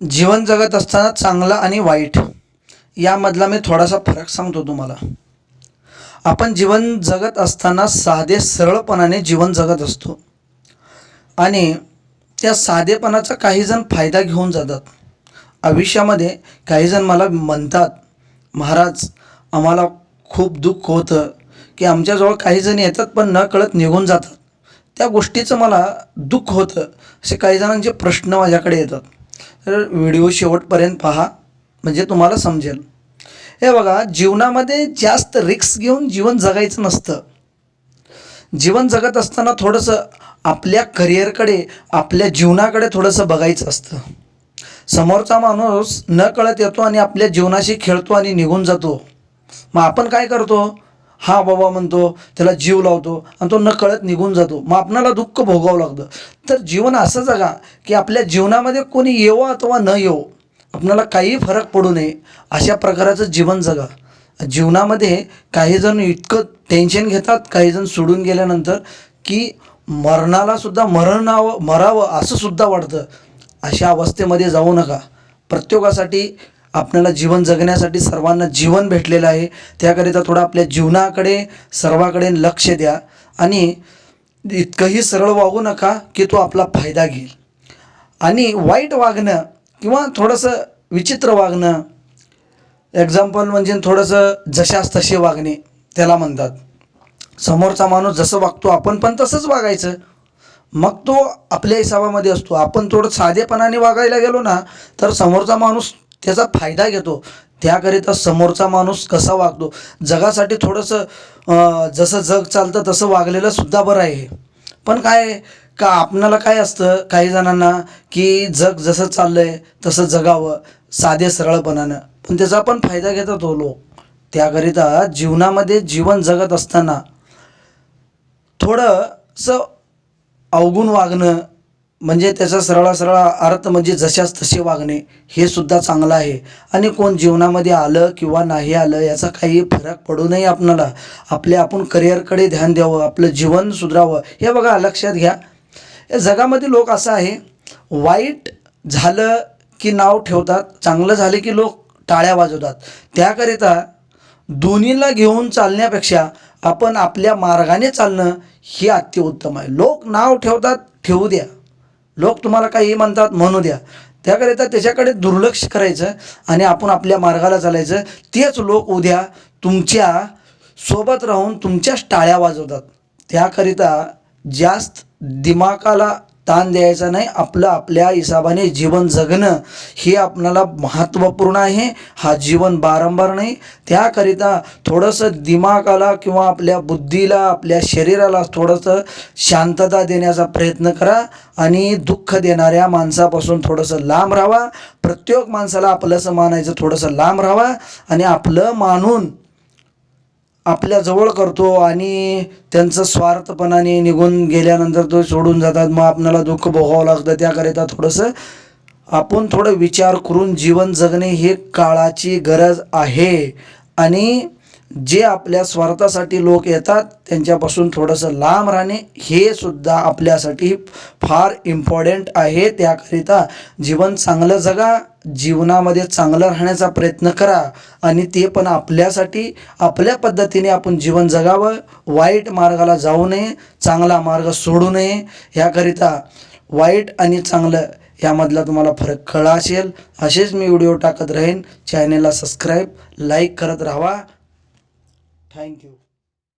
जीवन जगत असताना चांगलं आणि वाईट यामधला मी थोडासा फरक सांगतो तुम्हाला. आपण जीवन जगत असताना साधे सरळपणाने जीवन जगत असतो. आणि त्या साधेपणाचा काहीजण फायदा घेऊन जातात. आयुष्यामध्ये काहीजण मला म्हणतात महाराज आम्हाला खूप दुःख होतं की आमच्याजवळ काही जण येतात पण न कळत निघून जातात. त्या गोष्टीचं मला दुःख होतं असे काही जणांचे प्रश्न माझ्याकडे येतात. तर व्हिडिओ शेवटपर्यंत पहा म्हणजे तुम्हाला समजेल. हे बघा जीवनामध्ये जास्त रिक्स घेऊन जीवन जगायचं नसतं. जीवन जगत असताना थोडंसं आपल्या करिअरकडे आपल्या जीवनाकडे थोडंसं बघायचं असतं. समोरचा माणूस न कळत येतो आणि आपल्या जीवनाशी खेळतो आणि निघून जातो. मग आपण काय करतो? हा बाबा म्हणतो त्याला जीव लावतो आणि तो न कळत निघून जातो. मग आपणाला दुःख भोगावं लागतं. तर जीवन असं जगा की आपल्या जीवनामध्ये कोणी येवो अथवा न येवो आपणाला काही फरक पडू नये अशा प्रकाराचं जीवन जगा. जीवनामध्ये काही जण इतकं टेन्शन घेतात काही जण सोडून गेल्यानंतर की मरणाला सुद्धा मरणावं मरावं असं सुद्धा वाटतं अशा अवस्थेमध्ये जाऊ नका. प्रत्येकासाठी आपल्याला जीवन जगण्यासाठी सर्वांना जीवन भेटलेलं आहे. त्याकरिता थोडं आपल्या जीवनाकडे सर्वाकडे लक्ष द्या. आणि इतकंही सरळ वागू नका की तो आपला फायदा घेईल. आणि वाईट वागणं किंवा थोडंसं विचित्र वागणं एक्झाम्पल म्हणजे थोडंसं जशास तसे वागणे त्याला म्हणतात. समोरचा माणूस जसं वागतो आपण पण तसंच वागायचं. मग तो आपल्या हिसाबामध्ये असतो. आपण थोडं साधेपणाने वागायला गेलो ना तर समोरचा माणूस त्याचा फायदा घेतो. त्याकरिता समोरचा माणूस कसा वागतो? जगासाठी थोडंसं जसं जग चालतं तसं वागलेलं सुद्धा बरं आहे. पण काय का आपणाला काय असतं काही जणांना की जग जसं चाललं आहे तसं जगावं साधे सरळपणानं पण त्याचा पण फायदा घेतात हो लोक. त्याकरिता जीवनामध्ये जीवन जगत असताना थोडंसं अवगुण वागणं म्हणजे त्याचा सरळा सरळ अर्थ म्हणजे जशास तसे वागणे हे सुद्धा चांगलं आहे. आणि कोण जीवनामध्ये आलं किंवा नाही आलं याचा काही फरक पडू नये आपणाला. आपले आपण करिअरकडे ध्यान द्यावं आपलं जीवन सुधारावं हे बघा लक्षात घ्या. या जगामध्ये लोक असं आहे वाईट झालं की नाव ठेवतात चांगलं झाले की लोक टाळ्या वाजवतात. त्याकरिता दोन्हीला घेऊन चालण्यापेक्षा आपण आपल्या मार्गाने चालणं हे अतिउत्तम आहे. लोक नाव ठेवतात ठेवू द्या. लोक तुम्हाला काही म्हणतात म्हणू द्या. त्याकरिता त्याच्याकडे दुर्लक्ष करायचं आणि आपण आपल्या मार्गाला चालायचं. तेच लोक उद्या तुमच्यासोबत राहून तुमच्याच टाळ्या वाजवतात. त्याकरिता जास्त दिमाकाला ताण द्यायचा नाही. आपलं आपल्या हिसाबाने जीवन जगणं हे आपणाला महत्त्वपूर्ण आहे. हा जीवन बारंबार नाही. त्याकरिता थोडंसं दिमागाला किंवा आपल्या बुद्धीला आपल्या शरीराला थोडंसं शांतता देण्याचा प्रयत्न करा आणि दुःख देणाऱ्या माणसापासून थोडंसं लांब राहावा प्रत्येक माणसाला आपलंसं मानायचं थोडंसं लांब राहावा आणि आपलं मानून आपल्या जवळ करतो आणि त्यांचं स्वार्थपणाने निघून गेल्यानंतर तो सोडून जातात. मग आपल्याला दुःख भोगावं लागतं. त्याकरिता थोडंसं आपण थोडं विचार करून जीवन जगणे हे काळाची गरज आहे. आणि जे आपल्या स्वार्थासाठी लोक येतात त्यांच्यापासून थोडंसं लांब राहणे हे सुद्धा आपल्यासाठी फार इम्पॉर्टंट आहे. त्याकरिता जीवन चांगलं जगा. जीवनामध्ये चांगलं राहण्याचा प्रयत्न करा आणि ते पण आपल्यासाठी आपल्या पद्धतीने आपण जीवन जगावं. वाईट मार्गाला जाऊ नये चांगला मार्ग सोडू नये. ह्याकरिता वाईट आणि चांगलं यामधला तुम्हाला फरक कळला असेल असेच मी व्हिडिओ टाकत राहीन. चॅनेलला सबस्क्राईब लाईक करत राहा थँक्यू